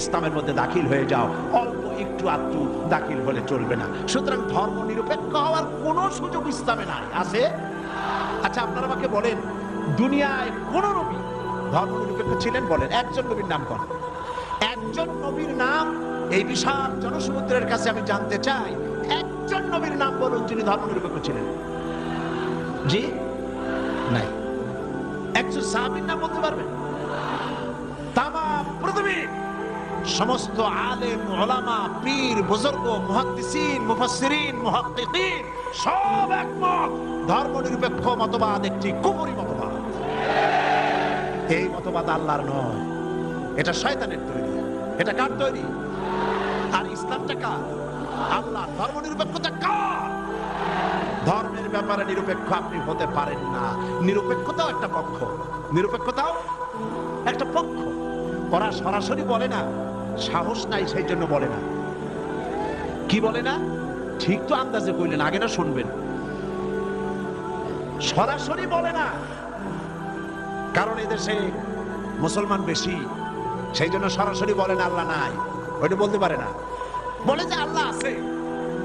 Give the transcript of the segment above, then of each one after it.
ইসলামের মধ্যে দাখিল হয়ে যাও। অল্প একটু আধটু দাখিল হলে চলবে না। সুতরাং ধর্ম নিরপেক্ষ হওয়ার কোনো সুযোগ ইসলামে নাই। আছে? আচ্ছা আপনারা আমাকে বলেন, দুনিয়ায় কোন নবী ধর্ম নিরপেক্ষ ছিলেন? বলেন, একজন নবীর নাম করেন একজন নবীর নাম এই বিশাল জনসমুদ্রের কাছে আমি জানতে চাই, একজন নবীর নাম বলুন যিনি ধর্ম নিরপেক্ষ ছিলেন। জি? নাই। একজন সাহাবীর নাম বলতে পারবেন? তাম পৃথিবী সমস্ত আলেম, ওলামা, পীর, বুজুর্গ, মুহাদ্দিসিন, মুফাসসিরিন, মুহাক্কিকিন, সব একমত ধর্ম নিরপেক্ষ মতবাদ একটি কুফরি মতবাদ। এই মতবাদ আল্লাহর নয়। এটা শয়তানের তৈরি। এটা কার তৈরি? আর ইসলামটা কার? আল্লাহ ধর্ম নিরপেক্ষতা কার? ধর্মের ব্যাপারে নিরপেক্ষ আপনি হতে পারেন না। নিরপেক্ষতাও একটা পক্ষ। নিরপেক্ষতাও একটা পক্ষ। ওরা সরাসরি বলে না সাহস নাই, সেই জন্য বলে না। কি বলে না? ঠিক তো আন্দাজে কইলেন, আগে না শুনবেন। সরাসরি বলে না। কারণ এদেশে মুসলমান বেশি, সেই জন্য সরাসরি বলে না, আল্লাহ নাই। ওইটা বলতে পারে না। বলে যে আল্লাহ আছে,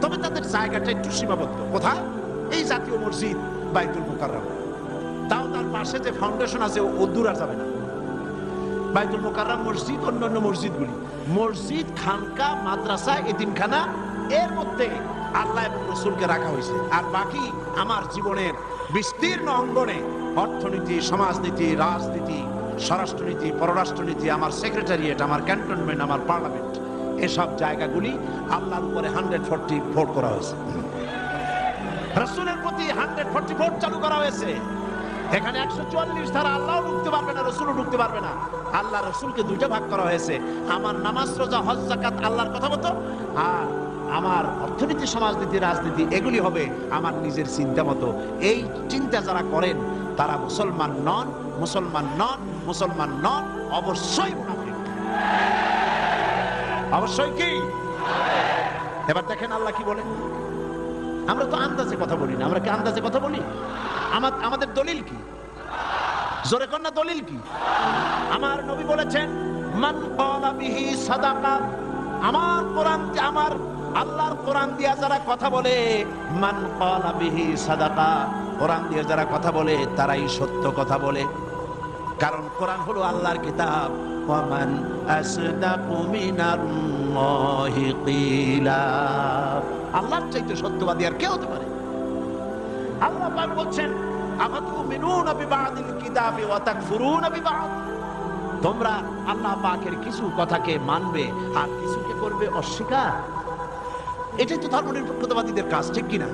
তবে তাদের জায়গাটা একটু সীমাবদ্ধ। কোথায়? এই জাতীয় মসজিদ, বাইতুল মুকাররম। তাও তার পাশে যে ফাউন্ডেশন আছে, ও দূর আর যাবে না। বাইতুল মোকাররম মসজিদ, অন্যান্য মসজিদগুলি। মসজিদ, খানকা, মাদ্রাসা, এতিমখানা, এর মধ্যে আল্লাহ রসুলকে রাখা হয়েছে। আর বাকি আমার জীবনের বিস্তীর্ণ অঙ্গনে অর্থনীতি, সমাজনীতি, রাজনীতি, স্বরাষ্ট্রনীতি, পররাষ্ট্রনীতি, আমার সেক্রেটারিয়েট, আমার ক্যান্টনমেন্ট, আমার পার্লামেন্ট, এসব জায়গাগুলি আল্লাহর উপরে হান্ড্রেড ফোরটি ভোট করা হয়েছে। রসুলের প্রতি হান্ড্রেড ফোরটি ভোট চালু করা হয়েছে। এখানে একশো চুয়াল্লিশ ধারা আল্লাহ ঢুকতে পারবে না, রসুলও ঢুকতে পারবে না। আল্লাহ রসুলকে দুইটা ভাগ করা হয়েছে। আমার নামাজ, রোজা, হজ জাকাত আল্লাহর কথা মতো। আর আমার অর্থনীতি, সমাজনীতি, রাজনীতি, এগুলি হবে আমার নিজের চিন্তা মতো। এই চিন্তা যারা করেন, তারা মুসলমান নন মুসলমান নন মুসলমান নন, অবশ্যই অবশ্যই কি? এবার দেখেন আল্লাহ কি বলেন? আমরা তো আন্দাজে কথা বলি না, আমরা কি আন্দাজে কথা বলি? আমার আমাদের দলিল কি? জোরে কন্যা দলিল কি? আমার নবী বলেছেন, মান বিহি সাদাকা আমার কোরআন আমার আল্লাহর কোরআন দিয়া যারা কথা বলে, মান বিহি সাদাকা কোরআন দিয়ে যারা কথা বলে, তারাই সত্য কথা বলে। কারণ কোরআন হলো আল্লাহর কিতাব। ওয়ামান আসদাকু কিলা আল্লাহর চাইতে সত্যবাদী আর কে হতে পারে। আল্লাহ বলছেন তোমরা আল্লাহ পাকের কিছু কথাকে মানবে আর কিছুকে করবে অস্বীকার। এটাই তো ধর্ম ধর্মনিরপেক্ষতাবাদীদের কাজ, ঠিক কিনা?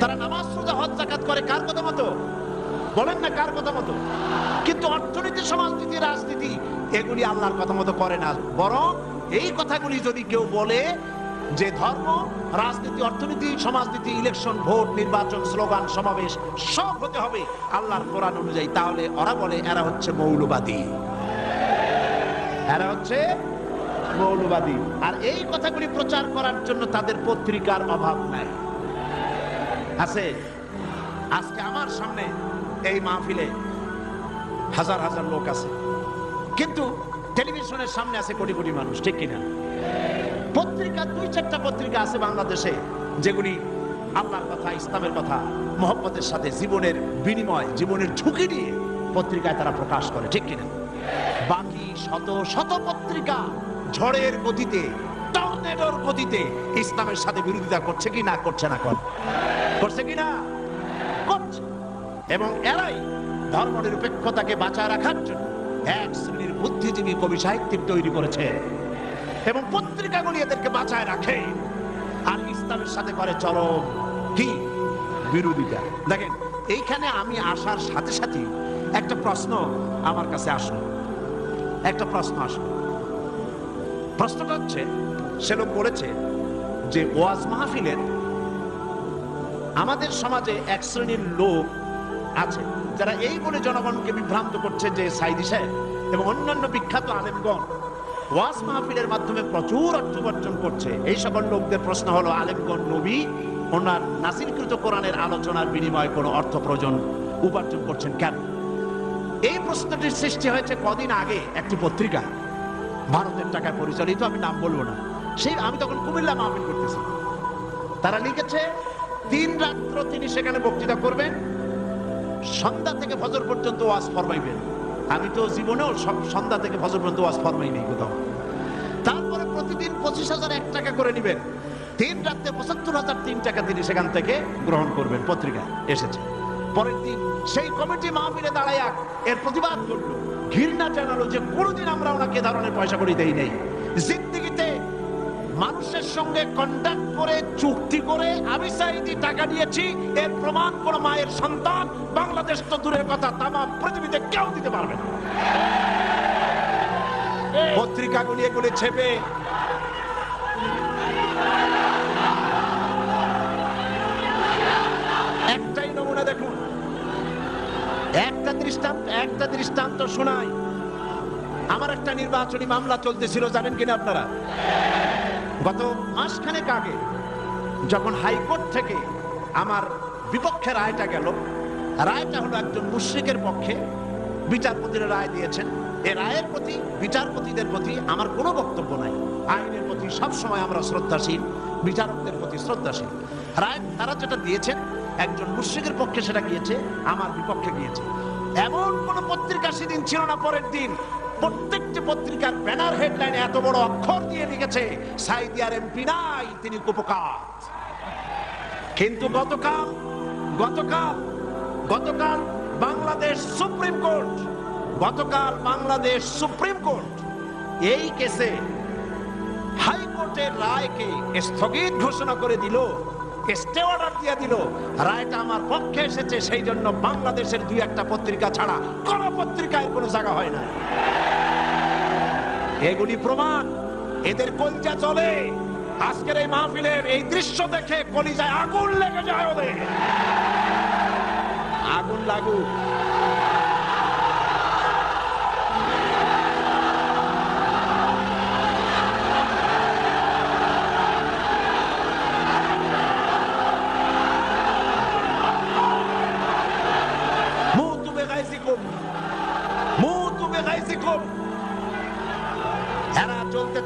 তারা নামাজ, রোজা, হজ জাকাত করে কার কথা মতো? বলেন না কার কথা মতো? কিন্তু অর্থনীতি, সমাজনীতি, রাজনীতি, এগুলি আল্লাহর কথা মতো করে না। বরং এই কথাগুলি যদি কেউ বলে যে ধর্ম, রাজনীতি, অর্থনীতি, সমাজনীতি ইলেকশন ভোট, নির্বাচন, স্লোগান, সমাবেশ, সব হতে হবে আল্লাহর কোরআন অনুযায়ী, তাহলে ওরা বলে এরা হচ্ছে মৌলবাদী। এরা হচ্ছে মৌলবাদী। আর এই কথাগুলি প্রচার করার জন্য তাদের পত্রিকার অভাব নাই। আছে? আজকে আমার সামনে এই মাহফিলে হাজার হাজার লোক আছে। কিন্তু টেলিভিশনের সামনে আছে কোটি কোটি মানুষ, ঠিক কিনা? পত্রিকা, দুই চারটা পত্রিকা আছে বাংলাদেশে, যেগুলি আল্লাহর কথা, ইসলামের কথা, মোহব্বতের সাথে, জীবনের বিনিময়, জীবনের ঝুঁকি নিয়ে পত্রিকায় তারা প্রকাশ করে, ঠিক কিনা? বাকি শত শত পত্রিকা ঝড়ের গতিতে, টর্নেডোর গতিতে ইসলামের সাথে বিরোধিতা করছে কি না, করছে না, কর। করছে কি না? করছে। এবং এরাই ধর্ম নিরপেক্ষতাকে বাঁচায় রাখার জন্য এক শ্রেণির বুদ্ধিজীবী কবি সাহিত্যিক তৈরি করেছে এবং পত্রিকাগুলি এদেরকে বাঁচায় রাখে। আর ইসলামের সাথে করে চরম কি? বিরোধিতা। দেখেন, এইখানে আমি আসার সাথে সাথে একটা প্রশ্ন আমার কাছে আসলো। একটা প্রশ্ন আসলো। প্রশ্নটা হচ্ছে, সে লোক বলেছে যে ওয়াজ মাহফিলের আমাদের সমাজে এক শ্রেণির লোক আছে, যারা এই বলে জনগণকে বিভ্রান্ত করছে যে সাইদি সাহেব এবং অন্যান্য বিখ্যাত আলেমগণ ওয়াজ মাহফিলের মাধ্যমে প্রচুর অর্থ উপার্জন করছে। এই সকল লোকদের প্রশ্ন হলো, আলেমগণ নবী? ওনার নাসিরকৃত কোরআনের আলোচনার বিনিময়ে কোনো অর্থ প্রয়োজন উপার্জন করছেন কেন? এই প্রশ্নটির সৃষ্টি হয়েছে কদিন আগে একটি পত্রিকা ভারতের টাকায় পরিচালিত, আমি নাম বলব না। সেই আমি তখন কুমিল্লা মাহফিল করতেছি। তারা লিখেছে তিন রাত্র তিনি সেখানে বক্তৃতা করবেন সন্ধ্যা থেকে ফজর পর্যন্ত ওয়াজ ফরমাইবেন। আমি তো জীবনেও সব- সন্ধ্যা থেকে ফজর পর্যন্ত ওয়াজ ফরমাই নেই কোথাও। তারপরে প্রতিদিন পঁচিশ হাজার এক টাকা করে নেবেন। তিন রাত্রে পঁচাত্তর হাজার তিন টাকা তিনি সেখান থেকে গ্রহণ করবেন পত্রিকায় এসেছে। পরের দিন সেই কমিটি মাহফিলে দাঁড়াইয়া এর প্রতিবাদ করল। ঘৃণা জানালো যে কোনোদিন আমরা ওনাকে ধরনের পয়সা করি দেই নেই। জিন্দিগিতে মানুষের সঙ্গে কন্ট্যাক্ট করে চুক্তি করে আমি চাইছি টাকা দিয়েছি। এর প্রমাণ কোন মায়ের সন্তান। বাংলাদেশ তো দূরের কথা তামা পৃথিবীতে কেউ দিতে পারবে না। পত্রিকাগুলি এগুলি ছেপে। একটাই নমুনা দেখুন। একটা দৃষ্টান্ত একটা দৃষ্টান্ত শোনাই। আমার একটা নির্বাচনী মামলা চলতেছিল জানেন কিনা আপনারা? গত মাসখানেক আগে যখন হাইকোর্ট থেকে আমার বিপক্ষে রায়টা গেল, রায়টা হলো একজন মুশ্রিকের পক্ষে বিচারপতিরা রায় দিয়েছেন। এ রায়ের প্রতি, বিচারপতিদের প্রতি আমার কোনো বক্তব্য নাই। আইনের প্রতি সবসময় আমরা শ্রদ্ধাশীল, বিচারকদের প্রতি শ্রদ্ধাশীল। রায়, তারা যেটা দিয়েছেন, একজন মুশ্রিকের পক্ষে সেটা গিয়েছে, আমার বিপক্ষে গিয়েছে। এমন কোন পত্রিকা সেদিন ছিল না পরের দিন। প্রত্যেকটি পত্রিকার ব্যানার হেডলাইনে এত বড় অক্ষর দিয়ে লিখেছে, সাইদিয়ার এমপি নাই, তিনি কুপকার। কিন্তু গতকাল গতকাল গতকাল বাংলাদেশ সুপ্রিম কোর্ট, গতকাল বাংলাদেশ সুপ্রিম কোর্ট এই কেসে হাইকোর্টের রায়কে স্থগিত ঘোষণা করে দিল। স্টে অর্ডার দিয়ে দিল। রায়টা আমার পক্ষে এসেছে, সেই জন্য বাংলাদেশের দুই একটা পত্রিকা ছাড়া কোন পত্রিকায় কোনো জায়গা হয় না। এগুলি প্রমাণ, এদের কলজা চলে। আজকের এই মাহফিলের এই দৃশ্য দেখে কলিজায় আগুন লেগে যায় ওদের। আগুন লাগুক।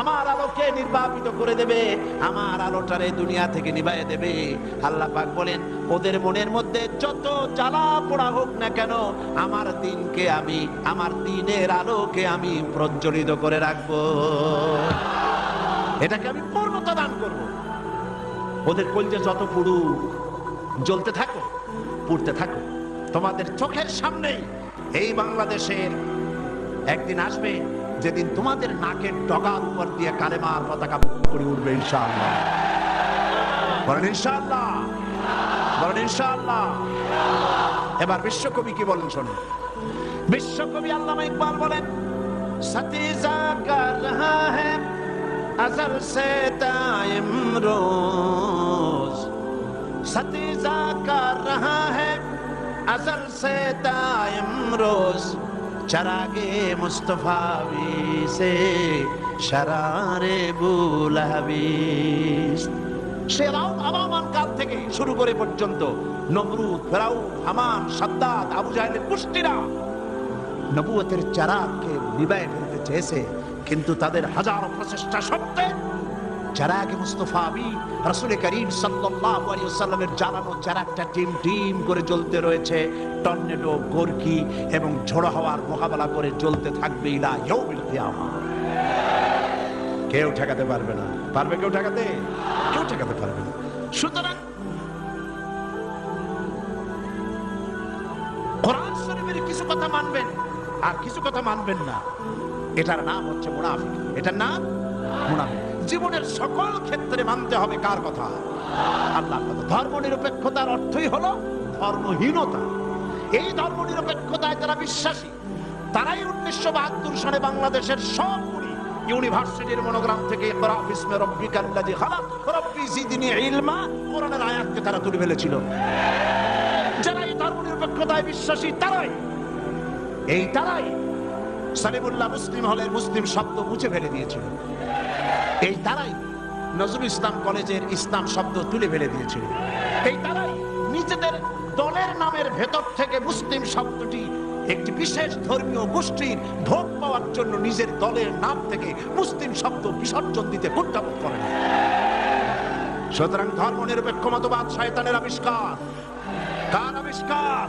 আমার আলোকে নির্বাপিত করে দেবে, আমার আলোটারে দুনিয়া থেকে নিভাইয়ে দেবে। আল্লাহ পাক বলেন, ওদের মনের মধ্যে যত জ্বালা পোড়া হোক না কেন, আমার দিনকে আমি, আমার দিনের আলোকে আমি প্রজ্বলিত করে রাখব। এটাকে আমি পূর্ণতা দান করব। ওদের কলজে যত পুড়ু জ্বলতে থাকো, পুড়তে থাকো। তোমাদের চোখের সামনেই এই বাংলাদেশের একদিন আসবে যেদিন তোমাদের নাকের ডগার উপর দিয়ে কালেমার পতাকা করে উঠবে ইনশাআল্লাহ বলেন ইনশাআল্লাহ বলেন ইনশাআল্লাহ এবার বিশ্বকবি কি বলেন শোনেন বিশ্বকবি আল্লামা ইকবাল বলেন সতীজা কর রহা হ্যাঁ अजल से दायम रोज सतीजा कर रहा है अजल से दायम रोज চরাগে মুস্তফা বিসে সারারে বুলাবিস সেরাও আবামান কাল থেকে শুরু করে পর্যন্ত নমরুদ ফেরাউ হামান সাদ্দাত আবু জাহেলের কুষ্টিরা নবুয়তের চারাকে বিবাহ ফেলতে চেয়েছে, কিন্তু তাদের হাজার প্রচেষ্টা সত্ত্বে চারাকে মুস্তফা আবি রাসূল করিম সাল্লাল্লাহু আলাইহি ওয়াসাল্লামের জ্বালানো চারাকটা টিম টিম করে জ্বলতে রয়েছে। টর্নেডো, গোরকি এবং ঝোড়ো হাওয়ার মোকাবেলা করে জ্বলতে থাকবে ইলা ইয়াউমিল কিয়ামা। কেউ ঠেকাতে পারবে না। পারবে কেউ ঠেকাতে? কেউ ঠেকাতে পারবে না। সুতরাং কোরআন শরীফের কিছু কথা মানবেন, আর কিছু কথা মানবেন না। এটার নাম হচ্ছে মুনাফিক। এটার নাম মুনাফিক। জীবনের সকল ক্ষেত্রে মানতে হবে কার কথা? আল্লাহ ধর্ম নিরপেক্ষতার অর্থই হলো ধর্মহীনতা। এই ধর্ম নিরপেক্ষতায় যারা বিশ্বাসী, তারাই উনিশশো বাহাত্তর সালে বাংলাদেশের সবগুলি ইউনিভার্সিটির মনোগ্রাম থেকে ইলমা, কোরআনের আয়াতকে তারা তুলে ফেলেছিল। যারা এই ধর্ম নিরপেক্ষতায় বিশ্বাসী, তারাই, এই তারাই সালিমুল্লাহ মুসলিম হলের মুসলিম শব্দ মুছে ফেলে দিয়েছিল। এই তারাই নজরুল ইসলাম কলেজের ইসলাম শব্দ তুলে ফেলে দিয়েছিল। এই তারাই নিজেদের দলের নামের ভেতর থেকে মুসলিম শব্দটি একটি বিশেষ ধর্মীয় গোষ্ঠীর ভোট পাওয়ার জন্য নিজের দলের নাম থেকে মুসলিম শব্দ বিসর্জন দিতে কুণ্ঠাবোধ করেন। সুতরাং ধর্ম নিরপেক্ষ মতবাদ শয়তানের আবিষ্কার। কার আবিষ্কার?